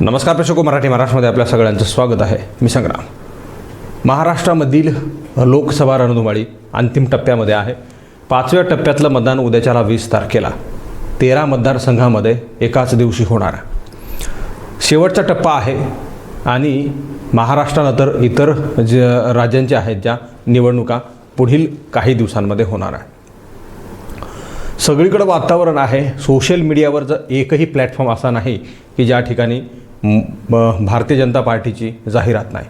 नमस्कार प्रेक्षको मराठी महाराष्ट्रामध्ये आपल्या सगळ्यांचं स्वागत आहे. मी संग्राम. महाराष्ट्रामधील लोकसभा रणधुमाळी अंतिम टप्प्यामध्ये आहे. पाचव्या टप्प्यातलं मतदान उद्याच्याला वीस तारखेला. तेरा मतदारसंघामध्ये एकाच दिवशी होणार. शेवटचा टप्पा आहे आणि महाराष्ट्रानंतर इतर ज राज्यांच्या आहेत ज्या निवडणुका पुढील काही दिवसांमध्ये होणार आहे सगळीकडं वातावरण आहे. सोशल मीडियावरचं एकही प्लॅटफॉर्म असा नाही की ज्या ठिकाणी भारतीय जनता पार्टीची जाहिरात नाही.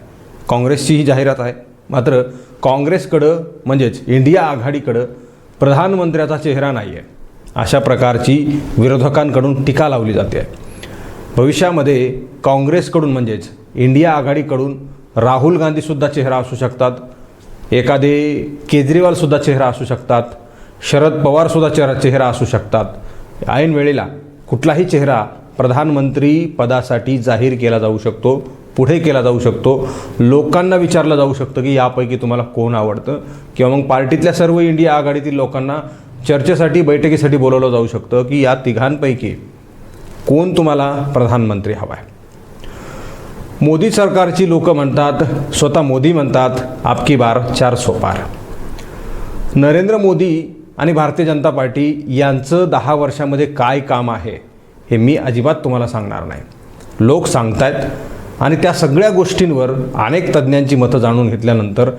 काँग्रेसचीही जाहिरात आहे. मात्र काँग्रेसकडं म्हणजेच इंडिया आघाडीकडं प्रधानमंत्र्याचा चेहरा नाही आहे अशा प्रकारची विरोधकांकडून टीका लावली जाते. भविष्यामध्ये काँग्रेसकडून म्हणजेच इंडिया आघाडीकडून राहुल गांधीसुद्धा चेहरा असू शकतात. एखादे केजरीवालसुद्धा चेहरा असू शकतात. शरद पवारसुद्धा चेहरा चेहरा असू शकतात. ऐन वेळेला कुठलाही चेहरा प्रधानमंत्री पदासाठी जाहीर केला जाऊ शकतो पुढे केला जाऊ शकतो. लोकांना विचारलं जाऊ शकतं की यापैकी तुम्हाला कोण आवडतं? किंवा मग पार्टीतल्या सर्व इंडिया आघाडीतील लोकांना चर्चेसाठी बैठकीसाठी बोलवलं जाऊ शकतं की या तिघांपैकी कोण तुम्हाला प्रधानमंत्री हवा आहे मोदी सरकारची लोकं म्हणतात स्वतः मोदी म्हणतात आपकी बार चार सोपार नरेंद्र मोदी आणि भारतीय जनता पार्टी यांचं दहा वर्षामध्ये काय काम आहे? हे मी अजिबात तुम्हाला सांगणार नाही. लोक सांगतायत आणि त्या सगळ्या गोष्टींवर अनेक तज्ज्ञांची मतं जाणून घेतल्यानंतर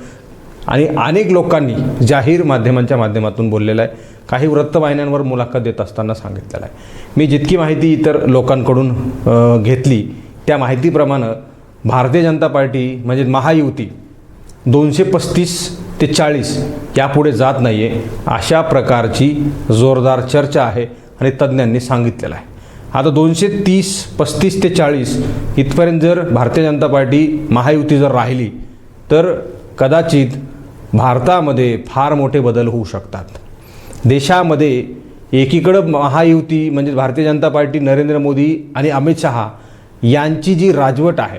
आणि अनेक लोकांनी जाहीर माध्यमांच्या माध्यमातून बोललेलं आहे. काही वृत्तवाहिन्यांवर मुलाखत देत असताना सांगितलेलं आहे. मी जितकी माहिती इतर लोकांकडून घेतली त्या माहितीप्रमाणे भारतीय जनता पार्टी म्हणजे महायुती दोनशे पस्तीस ते चाळीस यापुढे जात नाही आहे अशा प्रकारची जोरदार चर्चा आहे आणि तज्ज्ञांनी सांगितलेलं आहे. आता दोनशे तीस पस्तीस ते चाळीस इथपर्यंत जर भारतीय जनता पार्टी महायुती जर राहिली तर कदाचित भारतामध्ये फार मोठे बदल होऊ शकतात. देशामध्ये एकीकडं महायुती म्हणजे भारतीय जनता पार्टी नरेंद्र मोदी आणि अमित शहा यांची जी राजवट आहे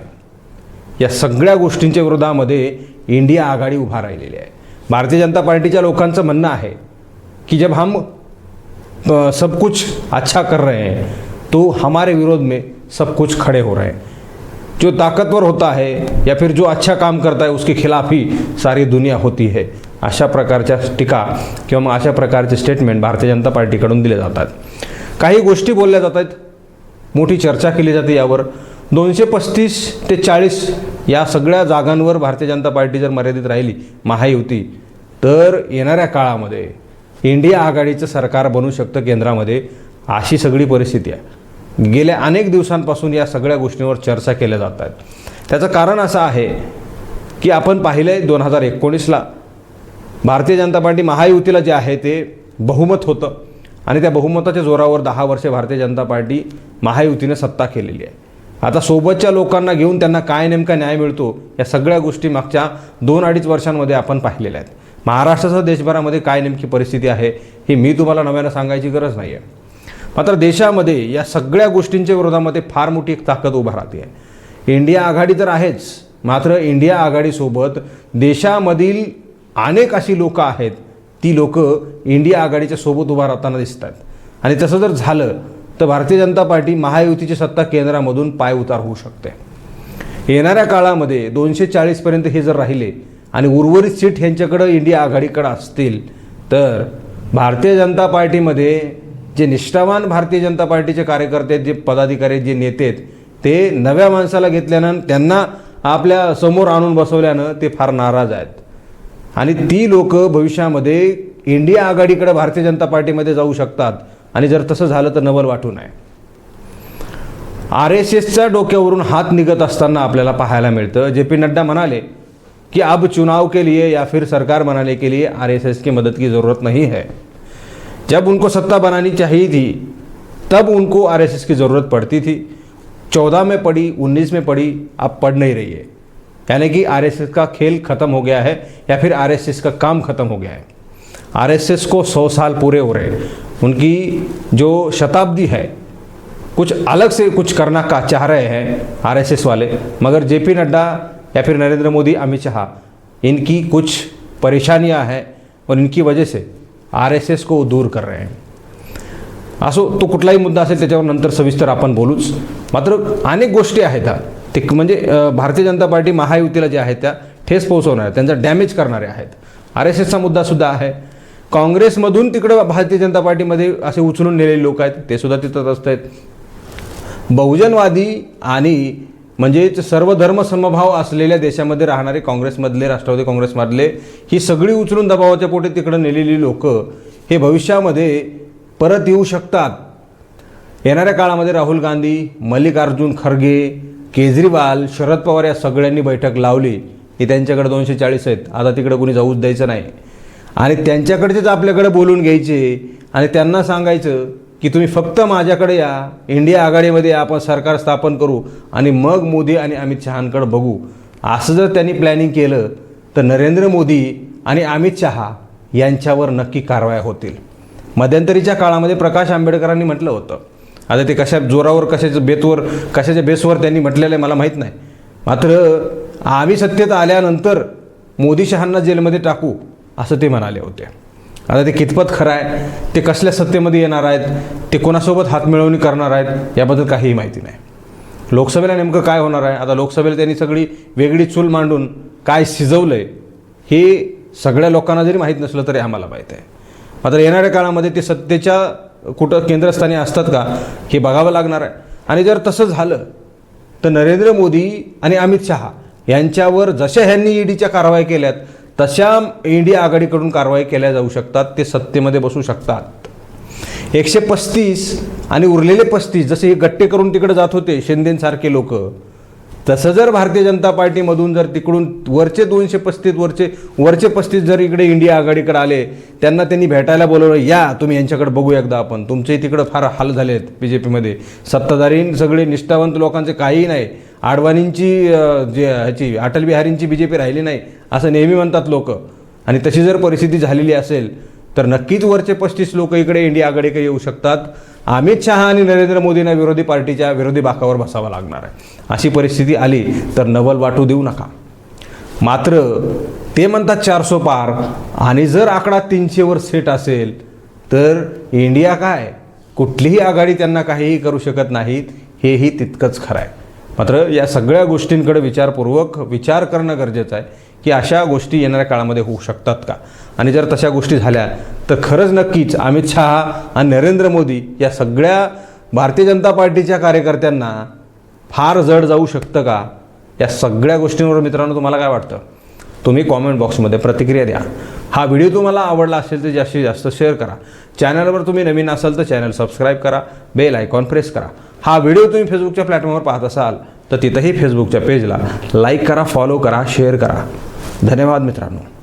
या सगळ्या गोष्टींच्या विरोधामध्ये इंडिया आघाडी उभा राहिलेली आहे. भारतीय जनता पार्टीच्या लोकांचं म्हणणं आहे की जब हम सब कुछ अच्छा कर रहे हैं तो हमारे विरोध में सब कुछ खड़े हो रहे हैं। जो ताकतवर होता है या फिर जो अच्छा काम करता है उसके खिलाफ ही सारी दुनिया होती है। अशा प्रकारच्या टीका किंवा मग अशा प्रकारचे स्टेटमेंट भारतीय जनता पार्टीकडून दिले जातात. काही गोष्टी बोलल्या जात आहेत मोठी चर्चा केली जाते यावर. दोनशे पस्तीस ते चाळीस या सगळ्या जागांवर भारतीय जनता पार्टी जर मर्यादित राहिली महायुती तर येणाऱ्या काळामध्ये इंडिया आघाडीचं सरकार बनू शकतं केंद्रामध्ये अशी सगळी परिस्थिती आहे. गेल्या अनेक दिवसांपासून या सगळ्या गोष्टींवर चर्चा केल्या जात आहेत. त्याचं कारण असं आहे की आपण पाहिलं आहे दोन हजार एकोणीसला भारतीय जनता पार्टी महायुतीला जे आहे ते बहुमत होतं आणि त्या बहुमताच्या जोरावर दहा वर्षे भारतीय जनता पार्टी महायुतीने सत्ता केलेली आहे. आता सोबतच्या लोकांना घेऊन त्यांना काय नेमका न्याय मिळतो या सगळ्या गोष्टी मागच्या दोन अडीच वर्षांमध्ये आपण पाहिलेल्या आहेत. महाराष्ट्रासह देशभरामध्ये काय नेमकी परिस्थिती आहे ही मी तुम्हाला नव्यानं सांगायची गरज नाही आहे मात्र देशामध्ये या सगळ्या गोष्टींच्या विरोधामध्ये फार मोठी एक ताकद उभा राहते. आहे इंडिया आघाडी तर आहेच मात्र इंडिया आघाडीसोबत देशामधील अनेक अशी लोकं आहेत ती लोकं इंडिया आघाडीच्या सोबत उभा राहताना दिसत आहेत आणि तसं जर झालं तर भारतीय जनता पार्टी महायुतीची सत्ता केंद्रामधून पाय उतार होऊ शकते. येणाऱ्या काळामध्ये दोनशे चाळीसपर्यंत हे जर राहिले आणि उर्वरित सीट ह्यांच्याकडं इंडिया आघाडीकडं असतील तर भारतीय जनता पार्टीमध्ये जे निष्ठावान भारतीय जनता पार्टीचे कार्यकर्ते आहेत जे पदाधिकारी जे नेते आहेत ते नव्या माणसाला घेतल्यानं त्यांना आपल्यासमोर आणून बसवल्यानं ते फार नाराज आहेत. आणि ती लोक भविष्यामध्ये इंडिया आघाडीकडे भारतीय जनता पार्टीमध्ये जाऊ शकतात. आणि जर तसं झालं तर नवल वाटू नये. आर एस एसच्या डोक्यावरून हात निघत असताना आपल्याला पाहायला मिळतं. जे पी नड्डा म्हणाले कि अब चुनाव के लिए या फिर सरकार बनाने के लिए आर एस एस की मदद की ज़रूरत नहीं है. जब उनको सत्ता बनानी चाहिए थी, तब उनको आर एस एस की ज़रूरत पड़ती थी। चौदह में पड़ी उन्नीस में पड़ी अब पढ़ नहीं रही है। यानी कि आर एस एस का खेल ख़त्म हो गया है या फिर आर एस एस का काम ख़त्म हो गया है। आर एस एस को सौ साल पूरे हो रहे हैं। उनकी जो शताब्दी है, कुछ अलग से कुछ करना का चाह रहे हैं आरएसएस वाले। मगर जेपी नड्डा या फिर नरेंद्र मोदी, अमित शाह, इनकी कुछ परेशानियाँ हैं और इनकी वजह से आर एस एस को दूर कर रहे हैं। असो तो कुठलाही मुद्दा असेल त्याच्यावर नंतर सविस्तर आपण बोलूच. मात्र अनेक गोष्टी आहेत ते म्हणजे भारतीय जनता पार्टी महायुतीला ज्या आहेत त्या ठेस पोहोचवणाऱ्या त्यांचा डॅमेज करणाऱ्या आहेत. आर एस एसचा मुद्दासुद्धा आहे. काँग्रेसमधून तिकडं भारतीय जनता पार्टीमध्ये असे उचलून नेलेले लोक आहेत ते सुद्धा तिथंच असत आहेत बहुजनवादी आणि म्हणजेच सर्व धर्म समभाव असलेल्या देशामध्ये राहणारे काँग्रेसमधले राष्ट्रवादी काँग्रेसमधले ही सगळी उचलून दबावाच्या पोटी तिकडं नेलेली लोक हे भविष्यामध्ये परत येऊ शकतात. येणाऱ्या काळामध्ये राहुल गांधी मल्लिकार्जुन खरगे केजरीवाल शरद पवार या सगळ्यांनी बैठक लावली. की त्यांच्याकडे दोनशे चाळीस आहेत. आता तिकडे कोणी जाऊच द्यायचं नाही. आणि त्यांच्याकडचेच आपल्याकडे बोलून घ्यायचे आणि त्यांना सांगायचं की तुम्ही फक्त माझ्याकडे या इंडिया आघाडीमध्ये आपण सरकार स्थापन करू आणि मग मोदी आणि अमित शहांकडे बघू. असं जर त्यांनी प्लॅनिंग केलं तर नरेंद्र मोदी आणि अमित शहा यांच्यावर नक्की कारवाया होतील. मध्यंतरीच्या काळामध्ये प्रकाश आंबेडकरांनी म्हटलं होतं. आता ते कशा जोरावर कशाच्या बेतवर कशाच्या बेसवर त्यांनी म्हटलेलं आहे मला माहीत नाही. मात्र आम्ही सत्तेत आल्यानंतर मोदी शहांना जेलमध्ये टाकू असं ते म्हणाले होते. आता ते कितपत खरं आहे ते कसल्या सत्तेमध्ये येणार आहेत ते कोणासोबत हातमिळवणी करणार आहेत याबद्दल काहीही माहिती नाही. लोकसभेला नेमकं काय होणार आहे? आता लोकसभेला त्यांनी सगळी वेगळी चूल मांडून काय शिजवलं आहे हे सगळ्या लोकांना जरी माहीत नसलं तरी आम्हाला माहीत आहे. मात्र येणाऱ्या काळामध्ये ते सत्तेच्या कुठं केंद्रस्थानी असतात का हे बघावं लागणार आहे. आणि जर तसं झालं तर नरेंद्र मोदी आणि अमित शहा यांच्यावर जशा ह्यांनी ईडीच्या कारवाई केल्यात तशा इंडिया आघाडीकडून कारवाई केल्या जाऊ शकतात ते सत्तेमध्ये बसू शकतात. एकशे पस्तीस आणि उरलेले पस्तीस जसे हे गट्टे करून तिकडे जात होते शिंदेसारखे लोक तसं जर भारतीय जनता पार्टीमधून जर तिकडून वरचे दोनशे पस्तीस वरचे वरचे पस्तीस जर इकडे इंडिया आघाडीकडे आले त्यांना त्यांनी भेटायला बोलवलं या तुम्ही यांच्याकडे बघू एकदा आपण. तुमचे तिकडं फार हाल झाले आहेत बी जे पीमध्ये सत्ताधारी सगळे निष्ठावंत लोकांचे काहीही नाही. आडवाणींची जे ह्याची अटल बिहारींची बी जे पी राहिली नाही असं नेहमी म्हणतात लोक. आणि तशी जर परिस्थिती झालेली असेल तर नक्कीच वरचे पस्तीस लोक इकडे इंडिया काही येऊ शकतात. अमित शहा आणि नरेंद्र मोदींना विरोधी पार्टीच्या विरोधी बाकावर बसावं लागणार आहे. अशी परिस्थिती आली तर नवल वाटू देऊ नका. मात्र ते म्हणतात चारसो पार आणि जर आकडा तीनशेवर सेट असेल तर इंडिया काय? कुठलीही आघाडी त्यांना काहीही करू शकत नाहीत हेही तितकंच खरं आहे. मात्र या सगळ्या गोष्टींकडे विचारपूर्वक विचार करणं गरजेचं आहे. की अशा गोष्टी येणाऱ्या काळामध्ये होऊ शकतात का? आणि जर तशा गोष्टी झाल्या तर खरंच नक्कीच अमित शहा आणि नरेंद्र मोदी या सगळ्या भारतीय जनता पार्टीच्या कार्यकर्त्यांना फार जड जाऊ शकतं का? या सगळ्या गोष्टींवर मित्रांनो तुम्हाला काय वाटतं? तुम्ही कॉमेंट बॉक्समध्ये प्रतिक्रिया द्या. हा व्हिडिओ तुम्हाला आवडला असेल तर जास्तीत जास्त शेअर करा. चॅनलवर तुम्ही नवीन असाल तर चॅनल सबस्क्राईब करा. बेल आयकॉन प्रेस करा. हा व्हिडिओ तुम्ही फेसबुकच्या प्लॅटफॉर्मवर पाहत असाल तर तिथंही फेसबुकच्या पेजला लाईक करा फॉलो करा शेअर करा. धन्यवाद मित्रांनो.